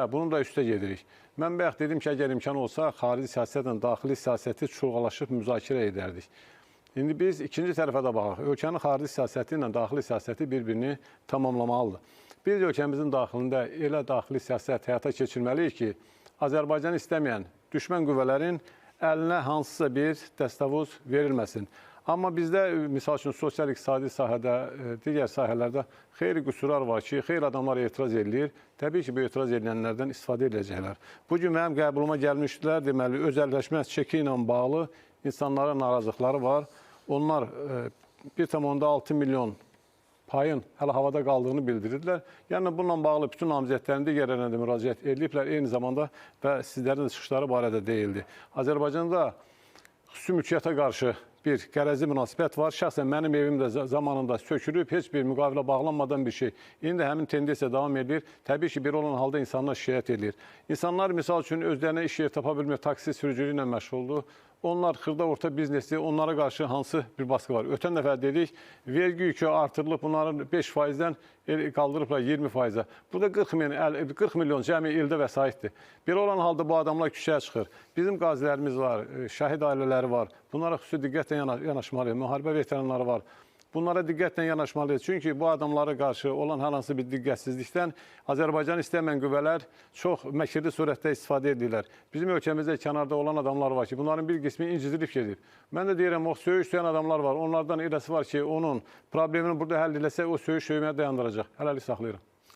Hə, Bunu da üstə gedirik. Mən bayaq dedim ki, əgər imkan olsa, xarici siyasətlə daxili siyasəti çulğalaşıb müzakirə edərdik. İndi biz ikinci tərəfə də baxaq. Ölkənin xarici siyasəti ilə daxili siyasəti bir-birini tamamlamalıdır. Biz ölkəmizin daxilində elə daxili siyasət həyata keçirməliyik ki, Azərbaycan istəməyən düşmən qüvvələrin əlinə hansısa bir dəstəvuz verilməsin. Amma bizdə e, misal üçün sosial-iqtisadi sahədə, e, digər sahələrdə xeyli qüsurlar var ki, xeyli adamlar etiraz edir. Təbii ki, bu etiraz edilənlərdən istifadə edəcəklər. Bu gün mənim qəbuluma gəlmişdilər, deməli, özəlləşmə çeki ilə bağlı insanların narazılıqları var. Onlar e, 1,6 milyon payın hələ havada qaldığını bildirirlər. Yəni bununla bağlı bütün namizədlərin digərlərinə də müraciət ediblər. Eyni zamanda və sizlərin çıxışları barədə deyildi. Azərbaycanda xüsusi mülkiyyətə qarşı bir qərəzli münasibət var. Şəxsən mənim evim də za- zamanında sökülüb, heç bir müqavilə bağlanmadan bir şey. İndi həmin tendensiya davam edir. Təbii ki, bir olan halda insanlar şikayət edir. İnsanlar misal üçün özlərinə iş yeri tapa bilmir, taksi sürücülüyü ilə məşğuldur. Onlar xırda orta biznesi, onlara qarşı hansı bir baskı var? Ötən dəfə dedik, vergi yükü artırılıb, bunların 5%-dən el- qaldırıblar 20%-ə. Burada 40 milyon, əl- 40 milyon cəmi ildə vəsaitdir. Belə olan halda bu adamlar küçəyə çıxır. Bizim qazilərimiz var, e, şəhid ailələri var. Bunlara xüsusi diqqətlə yana- yanaşmalıyıq. Müharibə veteranları var. Bunlara diqqətlə yanaşmalıyıq. Çünki bu adamlara qarşı olan hər hansı bir diqqətsizlikdən Azərbaycan istəməyən qüvvələr çox məkirli surətdə istifadə edirlər. Bizim ölkəmizdə kənarda olan adamlar var ki, bunların bir qismi incizilib gedib. Mən də deyirəm, o söyüş söyləyən adamlar var. Onlardan irəsi var ki, onun problemini burada həll eləsə, o söyüş söyməni dayandıracaq. Hələlik saxlayıram.